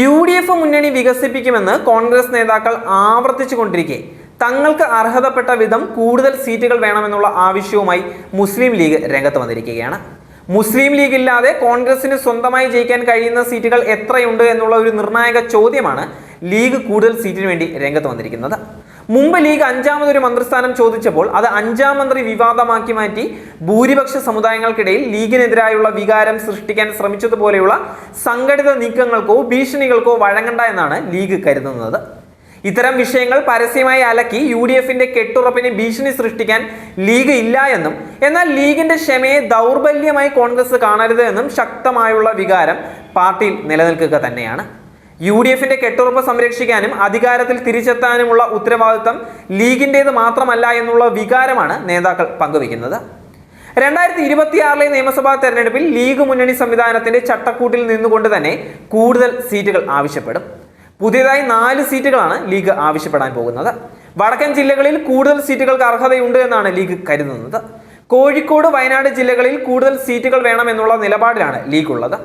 U D F മുന്നണി വികസിപ്പിക്കുമെന്ന് കോൺഗ്രസ് നേതാക്കൾ ആവർത്തിച്ചു കൊണ്ടിരിക്കെ തങ്ങൾക്ക് അർഹതപ്പെട്ട വിധം കൂടുതൽ സീറ്റുകൾ വേണമെന്നുള്ള ആവശ്യവുമായി മുസ്ലിം ലീഗ് രംഗത്ത് വന്നിരിക്കുകയാണ്. മുസ്ലിം ലീഗ് ഇല്ലാതെ കോൺഗ്രസിന് സ്വന്തമായി ജയിക്കാൻ കഴിയുന്ന സീറ്റുകൾ എത്രയുണ്ട് എന്നുള്ള ഒരു നിർണായക ചോദ്യമാണ് ലീഗ് കൂടുതൽ സീറ്റിന് വേണ്ടി രംഗത്ത് വന്നിരിക്കുന്നത്. മുമ്പ് ലീഗ് അഞ്ചാമതൊരു മന്ത്രിസ്ഥാനം ചോദിച്ചപ്പോൾ അത് അഞ്ചാം മന്ത്രി വിവാദമാക്കി മാറ്റി ഭൂരിപക്ഷ സമുദായങ്ങൾക്കിടയിൽ ലീഗിനെതിരായുള്ള വികാരം സൃഷ്ടിക്കാൻ ശ്രമിച്ചതുപോലെയുള്ള സംഘടിത നീക്കങ്ങൾക്കോ ഭീഷണികൾക്കോ വഴങ്ങണ്ട എന്നാണ് ലീഗ് കരുതുന്നത്. ഇത്തരം വിഷയങ്ങൾ പരസ്യമായി അലക്കി യു ഡി എഫിന്റെ കെട്ടുറപ്പിന് ഭീഷണി സൃഷ്ടിക്കാൻ ലീഗ് ഇല്ല എന്നും എന്നാൽ ലീഗിന്റെ ക്ഷമയെ ദൗർബല്യമായി കോൺഗ്രസ് കാണരുത് എന്നും ശക്തമായുള്ള വികാരം പാർട്ടിയിൽ നിലനിൽക്കുക തന്നെയാണ്. യു ഡി എഫിന്റെ കെട്ടുറപ്പ് സംരക്ഷിക്കാനും അധികാരത്തിൽ തിരിച്ചെത്താനുമുള്ള ഉത്തരവാദിത്തം ലീഗിന്റേത് മാത്രമല്ല എന്നുള്ള വികാരമാണ് നേതാക്കൾ പങ്കുവയ്ക്കുന്നത്. രണ്ടായിരത്തി ഇരുപത്തിയാറിലെ നിയമസഭാ തെരഞ്ഞെടുപ്പിൽ ലീഗ് മുന്നണി സംവിധാനത്തിന്റെ ചട്ടക്കൂട്ടിൽ നിന്നുകൊണ്ട് തന്നെ കൂടുതൽ സീറ്റുകൾ ആവശ്യപ്പെടും. പുതിയതായി നാല് സീറ്റുകളാണ് ലീഗ് ആവശ്യപ്പെടാൻ പോകുന്നത്. വടക്കൻ ജില്ലകളിൽ കൂടുതൽ സീറ്റുകൾക്ക് അർഹതയുണ്ട് എന്നാണ് ലീഗ് കരുതുന്നത്. കോഴിക്കോട് വയനാട് ജില്ലകളിൽ കൂടുതൽ സീറ്റുകൾ വേണമെന്നുള്ള നിലപാടിലാണ് ലീഗ് ഉള്ളത്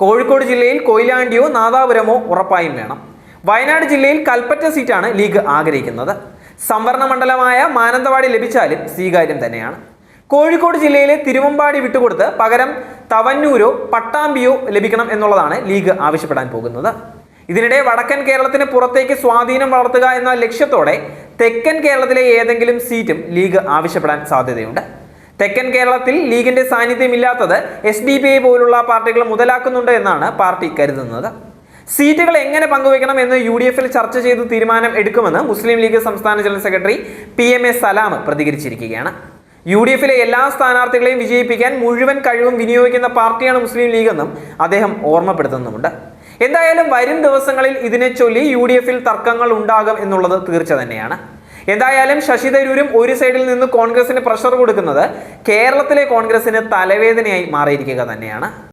കോഴിക്കോട് ജില്ലയിൽ കൊയിലാണ്ടിയോ നാദാപുരമോ ഉറപ്പായും വേണം. വയനാട് ജില്ലയിൽ കൽപ്പറ്റ സീറ്റാണ് ലീഗ് ആഗ്രഹിക്കുന്നത്. സംവരണ മണ്ഡലമായ മാനന്തവാടി ലഭിച്ചാലും സ്വീകാര്യം തന്നെയാണ്. കോഴിക്കോട് ജില്ലയിലെ തിരുവമ്പാടി വിട്ടുകൊടുത്ത് പകരം തവന്നൂരോ പട്ടാമ്പിയോ ലഭിക്കണം എന്നുള്ളതാണ് ലീഗ് ആവശ്യപ്പെടാൻ പോകുന്നത്. ഇതിനിടെ വടക്കൻ കേരളത്തിന് പുറത്തേക്ക് സ്വാധീനം വളർത്തുക എന്ന ലക്ഷ്യത്തോടെ തെക്കൻ കേരളത്തിലെ ഏതെങ്കിലും സീറ്റും ലീഗ് ആവശ്യപ്പെടാൻ സാധ്യതയുണ്ട്. തെക്കൻ കേരളത്തിൽ ലീഗിന്റെ സാന്നിധ്യമില്ലാത്തത് എസ് ഡി പി ഐ പോലുള്ള പാർട്ടികൾ മുതലാക്കുന്നുണ്ട് എന്നാണ് പാർട്ടി കരുതുന്നത്. സീറ്റുകൾ എങ്ങനെ പങ്കുവയ്ക്കണം എന്ന് യു ഡി എഫിൽ ചർച്ച ചെയ്ത് തീരുമാനം എടുക്കുമെന്ന് മുസ്ലിം ലീഗ് സംസ്ഥാന general secretary P M A Salam പ്രതികരിച്ചിരിക്കുകയാണ്. U D എഫിലെ എല്ലാ സ്ഥാനാർത്ഥികളെയും വിജയിപ്പിക്കാൻ മുഴുവൻ കഴിവും വിനിയോഗിക്കുന്ന പാർട്ടിയാണ് മുസ്ലിം ലീഗ് എന്നും അദ്ദേഹം ഓർമ്മപ്പെടുത്തുന്നുമുണ്ട്. എന്തായാലും വരും ദിവസങ്ങളിൽ ഇതിനെ ചൊല്ലി യു ഡി എഫിൽ തർക്കങ്ങൾ ഉണ്ടാകും എന്നുള്ളത് തീർച്ച തന്നെയാണ്. എന്തായാലും ശശി തരൂരും ഒരു സൈഡിൽ നിന്ന് കോൺഗ്രസിന് പ്രഷർ കൊടുക്കുന്നത് കേരളത്തിലെ കോൺഗ്രസിന് തലവേദനയായി മാറിയിരിക്കുക തന്നെയാണ്.